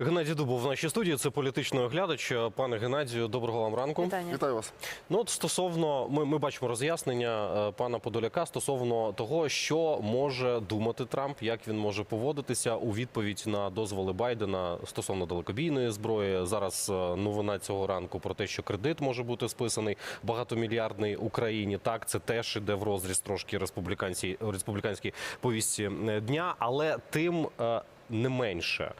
Геннадій Дубов в нашій студії. Це політичний оглядач. Пане Геннадію, доброго вам ранку. Вітання. Вітаю вас. Ну от стосовно ми, ми бачимо роз'яснення е, пана Подоляка стосовно того, що може думати Трамп, як він може поводитися у відповідь на дозволи Байдена стосовно далекобійної зброї. Зараз е, новина цього ранку про те, що кредит може бути списаний багатомільярдний Україні. Так, це теж іде в розріз трошки республіканській республіканській повісті е, дня, але тим не менше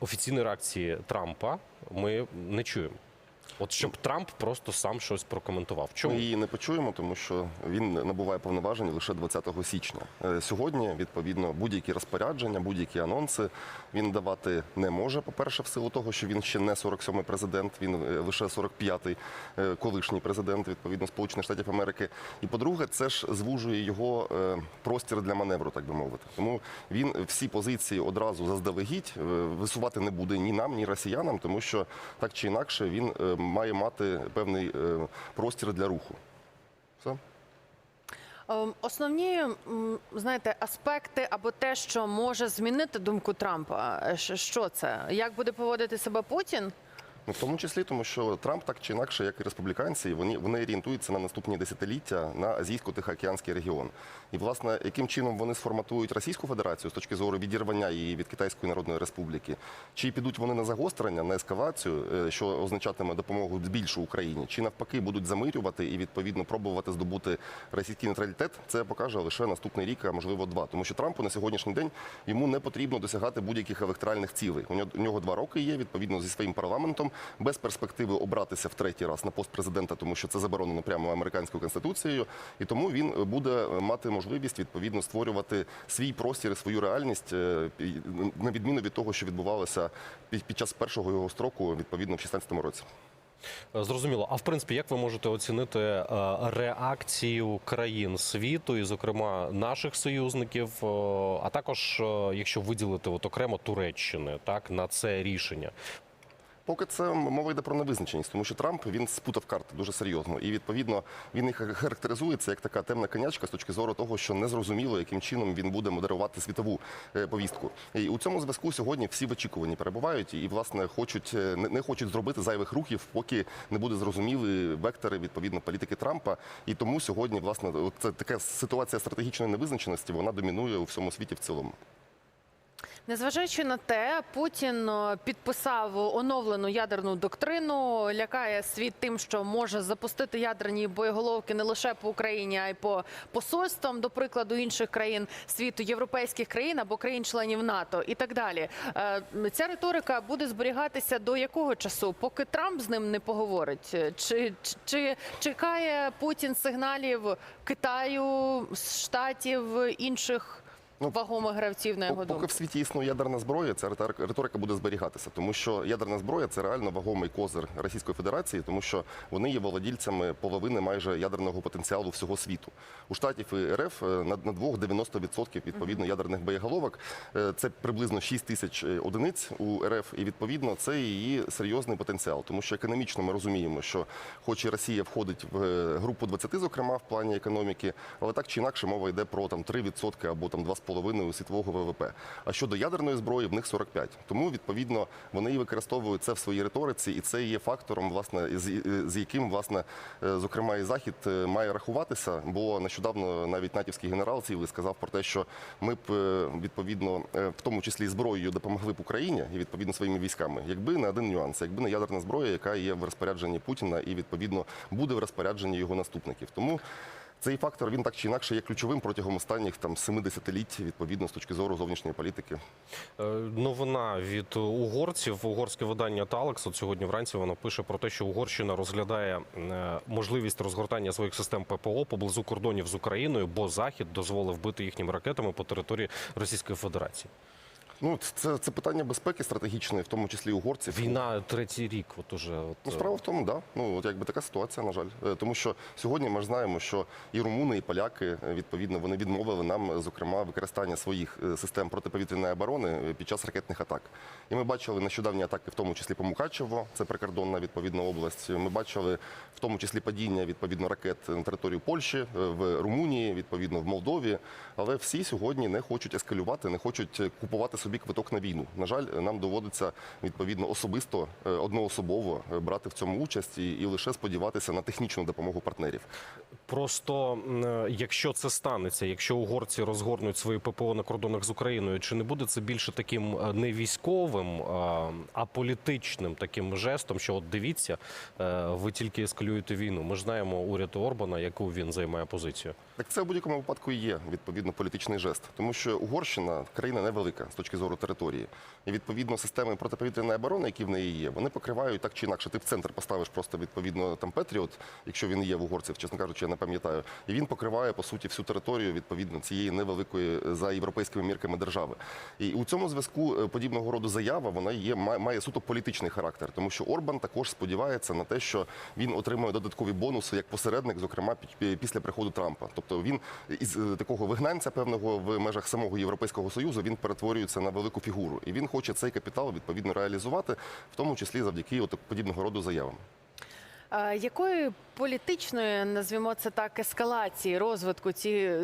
офіційної реакції Трампа ми не чуємо. От щоб Трамп просто сам щось прокоментував. Ми Чому її не почуємо, тому що він набуває повноважень лише 20 січня. Е, Сьогодні, відповідно, будь-які розпорядження, будь-які анонси він давати не може. По-перше, в силу того, що він ще не 47-й президент, він е, лише 45-й е, колишній президент, відповідно, Сполучених Штатів Америки. І по-друге, це ж звужує його простір для маневру, так би мовити. Тому він всі позиції одразу заздалегідь висувати не буде ні нам, ні росіянам, тому що так чи інакше він має мати певний е, простір для руху. Все. Ем, Основні знаєте аспекти або те, що може змінити думку Трампа. е, Що це? Як буде поводити себе Путін? Ну, в тому числі, тому що Трамп так чи інакше, як і республіканці, вони, вони орієнтуються на наступні десятиліття на азійсько-тихоокеанський регіон. І, власне, яким чином вони сформатують Російську Федерацію з точки зору відірвання її від Китайської Народної Республіки, чи підуть вони на загострення, на ескалацію, е, що означатиме допомогу більшу Україні, чи навпаки будуть замирювати і відповідно пробувати здобути російський нейтралітет, це покаже лише наступний рік, а можливо два. Тому що Трампу на сьогоднішній день йому не потрібно досягати будь-яких електоральних цілей. У нього, у нього два роки є відповідно зі своїм парламентом, без перспективи обратися в третій раз на пост президента, тому що це заборонено прямо американською конституцією. І тому він буде мати можливість відповідно створювати свій простір і свою реальність е, на відміну від того, що відбувалося під, час першого його строку, відповідно в 16-му році. Е, зрозуміло? А в принципі, як ви можете оцінити е, реакцію країн світу, і, зокрема, наших союзників, а також якщо виділити от окремо Туреччини, так на це рішення? Поки це мова йде про невизначеність, тому що Трамп він спутав карти дуже серйозно, і відповідно він їх характеризується як така темна конячка з точки зору того, що незрозуміло, яким чином він буде модерувати світову е, повістку. І у цьому зв'язку сьогодні всі в очікуванні перебувають і власне хочуть е, не не хочуть зробити зайвих рухів, поки не буде зрозуміли вектори відповідно політики Трампа. І тому сьогодні, власне, це така ситуація стратегічної невизначеності, вона домінує у всьому світі в цілому. Незважаючи на те, Путін е, підписав оновлену ядерну доктрину, лякає світ тим, що може запустити ядерні боєголовки не лише по Україні, а й по посольствам, до прикладу, інших країн світу, європейських країн або країн-членів НАТО і так далі. Е, Ця риторика буде зберігатися до якого часу, поки Трамп з ним не поговорить? Чи, чи, чекає Путін сигналів Китаю, Штатів, інших? Ну, Вагомих гравців на його Поки думку. в світі існує ядерна зброя, ця риторика- буде зберігатися, тому що ядерна зброя це реально вагомий козир Російської Федерації, тому що вони є володільцями половини майже ядерного потенціалу всього світу. У штатів і РФ е, на, на двох 90% відповідно ядерних боєголовок. Е, Це приблизно 6 тисяч е, одиниць у РФ, і відповідно це її серйозний потенціал, тому що економічно ми розуміємо, що хоч і Росія входить в групу 20, зокрема в плані економіки, але так чи інакше мова йде про там 3% або там 2,5% світового ВВП. А щодо ядерної зброї, в них 45. Тому відповідно вони і використовують це в своїй риториці, і це є фактором, власне, з, з яким власне, е, зокрема, і захід е, має рахуватися. Бо нещодавно навіть натівський генерал цілий сказав про те, що ми б е, відповідно, е, в тому числі зброєю, допомогли б Україні і відповідно своїми військами, якби не один нюанс, якби не ядерна зброя, яка є в розпорядженні Путіна, і відповідно буде в розпорядженні його наступників. Тому цей фактор він так чи інакше є ключовим протягом останніх там семи десятиліть, відповідно з точки зору зовнішньої політики. Е, Новина від угорців. Угорське видання Талекс. От сьогодні вранці воно пише про те, що Угорщина розглядає е, можливість розгортання своїх систем ППО поблизу кордонів з Україною, бо Захід дозволив бити їхніми ракетами по території Російської Федерації. Ну це, це питання безпеки стратегічної, в тому числі угорців. Війна третій рік. От уже от, Ну, справа в тому, да. Ну от якби така ситуація, на жаль. Е, Тому що сьогодні ми ж знаємо, що і румуни, і поляки е, відповідно вони відмовили нам, зокрема, використання своїх е, систем протиповітряної оборони під час ракетних атак. І ми бачили нещодавні атаки, в тому числі по Мукачево, це прикордонна відповідна область. Ми бачили в тому числі падіння відповідно ракет на територію Польщі, в Румунії, відповідно в Молдові. Але всі сьогодні не хочуть ескалювати, не хочуть купувати собі собі квиток на війну. На жаль, нам доводиться відповідно особисто е, одноособово е, брати в цьому участь і, і лише сподіватися на технічну допомогу партнерів. Просто е, якщо це станеться, якщо угорці розгорнуть свої ППО на кордонах з Україною, чи не буде це більше таким не військовим, а, політичним таким жестом, що от дивіться, ви тільки ескалюєте війну. Ми ж знаємо уряд Орбана, яку він займає позицію. Так це в будь-якому випадку і є відповідно політичний жест, тому що Угорщина країна невелика з точки зору території, і відповідно системи протиповітряної оборони, які в неї є, вони покривають так чи інакше. Ти в центр поставиш просто відповідно там Петріот, якщо він є в угорців, чесно кажучи, я не пам'ятаю, і він покриває по суті всю територію відповідно цієї невеликої за європейськими мірками держави. І у цьому зв'язку е, подібного роду заява вона є має суто політичний характер, тому що Орбан також сподівається на те, що він отримує додаткові бонуси як посередник, зокрема після приходу Трампа. Тобто він із е, такого вигнанця певного в межах самого Європейського союзу він перетворюється на велику фігуру, і він хоче цей капітал відповідно реалізувати, в тому числі завдяки от подібного роду заявам. Якої політичної, назвімо це так, ескалації розвитку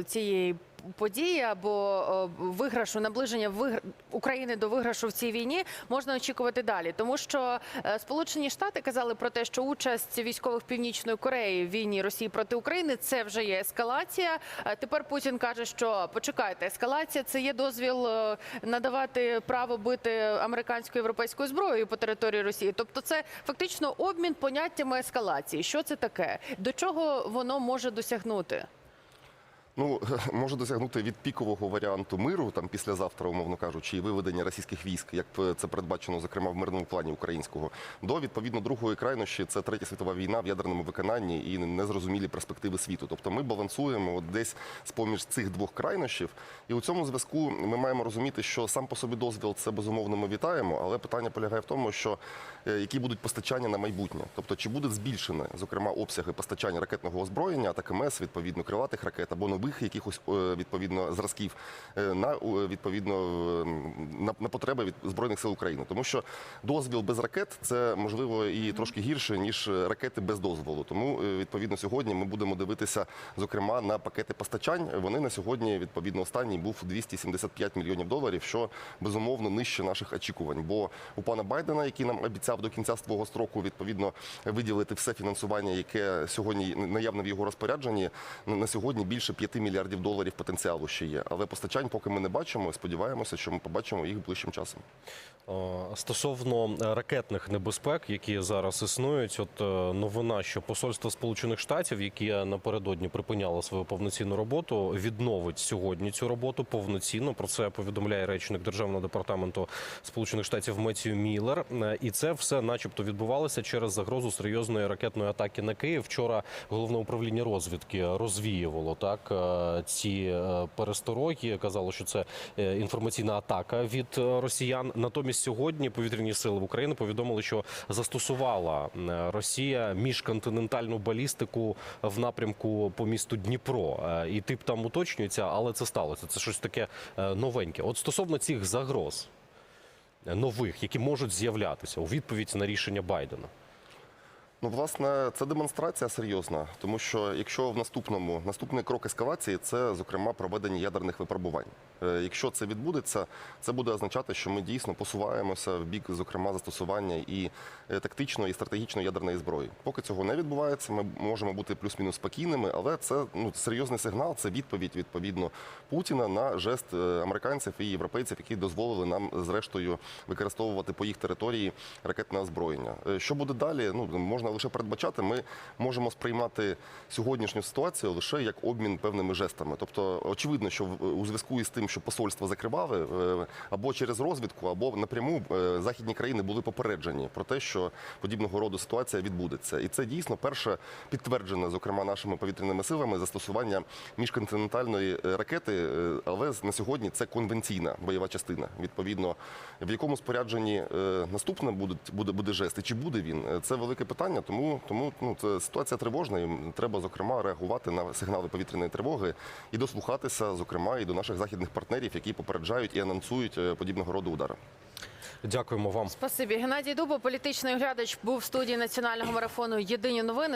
цієї події або е, виграшу, наближення вигр... України до виграшу в цій війні можна очікувати далі? Тому що е, Сполучені Штати казали про те, що участь військових Північної Кореї в війні Росії проти України це вже є ескалація. Е, Тепер Путін каже, що почекайте, ескалація це є дозвіл надавати право бити американською європейською зброєю по території Росії. Тобто, це фактично обмін поняттями ескалації. Що це таке? До чого воно може досягнути? Ну може досягнути від пікового варіанту миру, там післязавтра, умовно кажучи, і виведення російських військ, як це передбачено, зокрема в мирному плані українського, до відповідно другої крайнощі це третя світова війна в ядерному виконанні і незрозумілі перспективи світу. Тобто ми балансуємо от десь з поміж цих двох крайнощів, і у цьому зв'язку ми маємо розуміти, що сам по собі дозвіл це безумовно ми вітаємо, але питання полягає в тому, що е, які будуть постачання на майбутнє, тобто чи буде збільшене, зокрема, обсяги постачання ракетного озброєння, атаки МС, відповідно крилатих ракет або нових якихось е, відповідно зразків е, на е, відповідно е, на, на потреби від збройних сил України, тому що дозвіл без ракет це можливо і трошки гірше ніж ракети без дозволу. Тому е, відповідно сьогодні ми будемо дивитися зокрема на пакети постачань. Вони на сьогодні відповідно останній був 275 мільйонів доларів, що безумовно нижче наших очікувань. Бо у пана Байдена, який нам обіцяв до кінця свого строку відповідно виділити все фінансування, яке сьогодні наявне в його розпорядженні, на на сьогодні більше 5 мільярдів доларів потенціалу ще є. Але постачань поки ми не бачимо. Сподіваємося, що ми побачимо їх ближчим часом. Стосовно е, ракетних небезпек, які зараз існують, от е, новина, що посольство Сполучених Штатів, яке напередодні припиняло свою повноцінну роботу, відновить сьогодні цю роботу повноцінно. Про це повідомляє речник державного департаменту Сполучених Штатів Меттью Міллер. Е, І це все, начебто, відбувалося через загрозу серйозної ракетної атаки на Київ. Вчора головне управління розвідки розвіювало так е, ці е, перестороги. Казало, що це е, інформаційна атака від е, росіян. Натомість сьогодні повітряні сили в Україні повідомили, що застосувала е, Росія міжконтинентальну балістику в напрямку по місту Дніпро. Е, І тип там уточнюється, але це сталося. Це щось таке е, новеньке. От стосовно цих загроз е, нових, які можуть з'являтися у відповідь на рішення Байдена. Ну, власне, це демонстрація серйозна, тому що якщо в наступному наступний крок ескалації це зокрема проведення ядерних випробувань. Е, Якщо це відбудеться, це буде означати, що ми дійсно посуваємося в бік, зокрема, застосування і е, тактичної, і стратегічної ядерної зброї. Поки цього не відбувається, ми можемо бути плюс-мінус спокійними, але це ну серйозний сигнал, це відповідь відповідно Путіна на жест е, американців і європейців, які дозволили нам зрештою використовувати по їх території ракетне озброєння. Що буде далі? Ну можна лише передбачати. Ми можемо сприймати сьогоднішню ситуацію лише як обмін певними жестами. Тобто, очевидно, що у зв'язку із тим, що посольства закривали е, або через розвідку, або напряму е, західні країни були попереджені про те, що подібного роду ситуація відбудеться, і це дійсно перше підтверджене, зокрема нашими повітряними силами, застосування міжконтинентальної е, ракети, але на сьогодні це конвенційна бойова частина. Відповідно, в якому спорядженні наступне буде, буде, буде жест, і чи буде він? Це велике питання. Тому тому ну це ситуація тривожна. і треба зокрема реагувати на сигнали повітряної тривоги і дослухатися, зокрема, і до наших західних партнерів, які попереджають і анонсують е, подібного роду удари. Дякуємо вам. Спасибі. Геннадій Дубо, політичний оглядач, був в студії національного марафону Єдині новини.